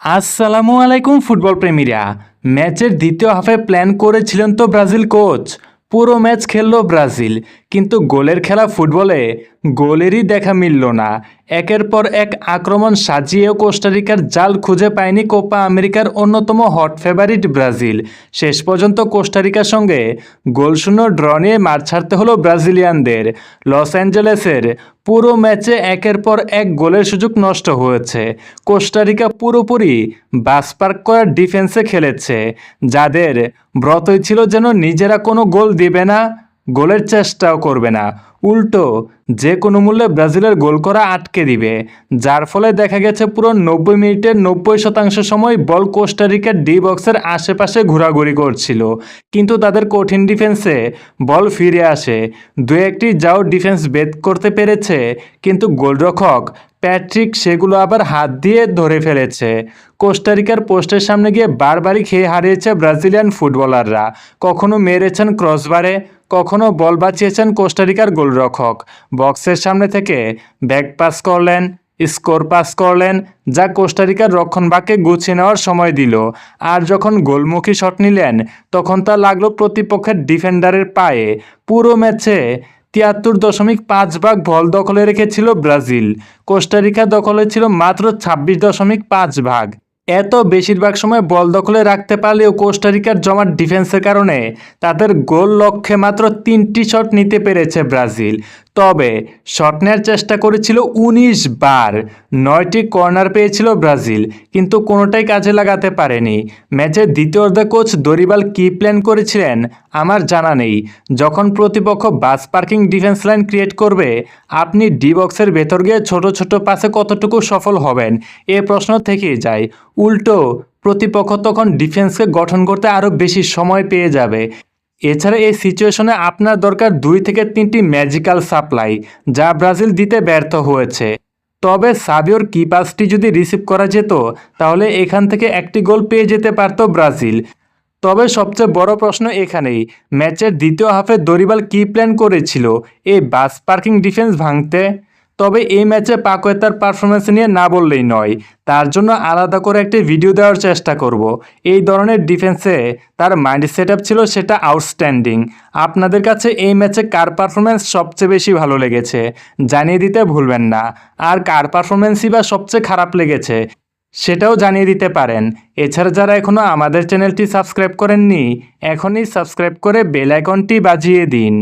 আসসালামু আলাইকুম, ফুটবল প্রেমীরা। ম্যাচের দ্বিতীয় হাফে প্ল্যান করেছিলেন তো ব্রাজিল কোচ। পুরো ম্যাচ খেললো ব্রাজিল। কিন্তু গোলের খেলা ফুটবলে গোলেরই দেখা মিলল না। একের পর এক আক্রমণ সাজিয়েও কোস্টারিকার জাল খুঁজে পায়নি কোপা আমেরিকার অন্যতম হট ফেভারিট ব্রাজিল। শেষ পর্যন্ত কোস্টারিকার সঙ্গে গোলশূন্য ড্র নিয়ে মাঠ ছাড়তে হলো ব্রাজিলিয়ানদের। লস অ্যাঞ্জেলেসের পুরো ম্যাচে একের পর এক গোলের সুযোগ নষ্ট হয়েছে। কোস্টারিকা পুরোপুরি বাস পার্ক করার ডিফেন্সে খেলেছে। যাদের ব্রতই ছিল যেন নিজেরা কোনো গোল দিবে না। গোলের চেষ্টাও করবে না। উল্টো, যে কোনো মূল্যে ব্রাজিলের গোল করা আটকে দিবে, যার ফলে দেখা গেছে পুরো নব্বই মিনিটের নব্বই শতাংশ সময় বল কোস্টারিকার ডি বক্সের আশেপাশে ঘোরাঘুরি করছিল। কিন্তু তাদের কঠিন ডিফেন্সে বল ফিরে আসে। দু একটি যাও ডিফেন্স বেদ করতে পেরেছে, কিন্তু গোলরক্ষক প্যাট্রিক সেগুলো আবার হাত দিয়ে ধরে ফেলেছে। কোস্টারিকার পোস্টের সামনে গিয়ে বারবারই খেয়ে হারিয়েছে ব্রাজিলিয়ান ফুটবলাররা। কখনো মেরেছেন ক্রসবারে কখনো বল বাঁচিয়েছেন কোস্টারিকার গোলরক্ষক। বক্সের সামনে থেকে ব্যাক পাস করলেন, স্কোর পাস করলেন, যা কোস্টারিকার রক্ষণভাগকে গুছিয়ে নেওয়ার সময় দিল। আর যখন গোলমুখী শট নিলেন, তখন তা লাগল প্রতিপক্ষের ডিফেন্ডারের পায়ে। পুরো ম্যাচে তিয়াত্তর দশমিক পাঁচ ভাগ বল দখলে রেখেছিল ব্রাজিল। কোস্টারিকা দখলে ছিল মাত্র ছাব্বিশ দশমিক পাঁচ ভাগ। এত বেশিরভাগ সময় বল দখলে রাখতে পারলেও কোস্টারিকার জমার ডিফেন্সের কারণে তাদের গোল লক্ষ্যে মাত্র তিনটি শট নিতে পেরেছে ব্রাজিল। তবে শট নেওয়ার চেষ্টা করেছিল উনিশ বার। নয়টি কর্নার পেয়েছিল ব্রাজিল, কিন্তু কোনোটাই কাজে লাগাতে পারেনি। ম্যাচের দ্বিতীয় অর্ধে কোচ দরিবাল কি প্ল্যান করেছিলেন আমার জানা নেই। যখন প্রতিপক্ষ bus parking defence line create করবে, আপনি ডি বক্সের ভেতর গিয়ে ছোট ছোট পাসে কতটুকু সফল হবেন, এ প্রশ্ন থেকেই যায়। উল্টো, প্রতিপক্ষ তখন ডিফেন্সকে গঠন করতে আরও বেশি সময় পেয়ে যাবে। এছাড়া এই সিচুয়েশনে আপনার দরকার দুই থেকে তিনটি ম্যাজিক্যাল সাপ্লাই যা ব্রাজিল দিতে ব্যর্থ হয়েছে। তবে সাবিওর কি পাসটি যদি রিসিভ করা যেত, তাহলে এখান থেকে একটি গোল পেয়ে যেতে পারত ব্রাজিল। তবে সবচেয়ে বড় প্রশ্ন এখানেই, ম্যাচের দ্বিতীয় হাফে দরিবাল কি প্ল্যান করেছিল? এই বাস পার্কিং ডিফেন্স ভাঙতে তবে এই ম্যাচে পাকোয়েতার পারফরমেন্স নিয়ে না বললেই নয়। তার জন্য আলাদা করে একটি ভিডিও দেওয়ার চেষ্টা করব। এই ধরনের ডিফেন্সে তার মাইন্ড সেট ছিল সেটা আউটস্ট্যান্ডিং আপনাদের কাছে এই ম্যাচে কার পারফরমেন্স সবচেয়ে বেশি ভালো লেগেছে, জানিয়ে দিতে ভুলবেন না। আর কার পারফরমেন্সই বা সবচেয়ে খারাপ লেগেছে, সেটাও জানিয়ে দিতে পারেন। এছাড়া যারা এখনও আমাদের চ্যানেলটি সাবস্ক্রাইব করেননি, এখনই সাবস্ক্রাইব করে বেল আইকনটি বাজিয়ে দিন।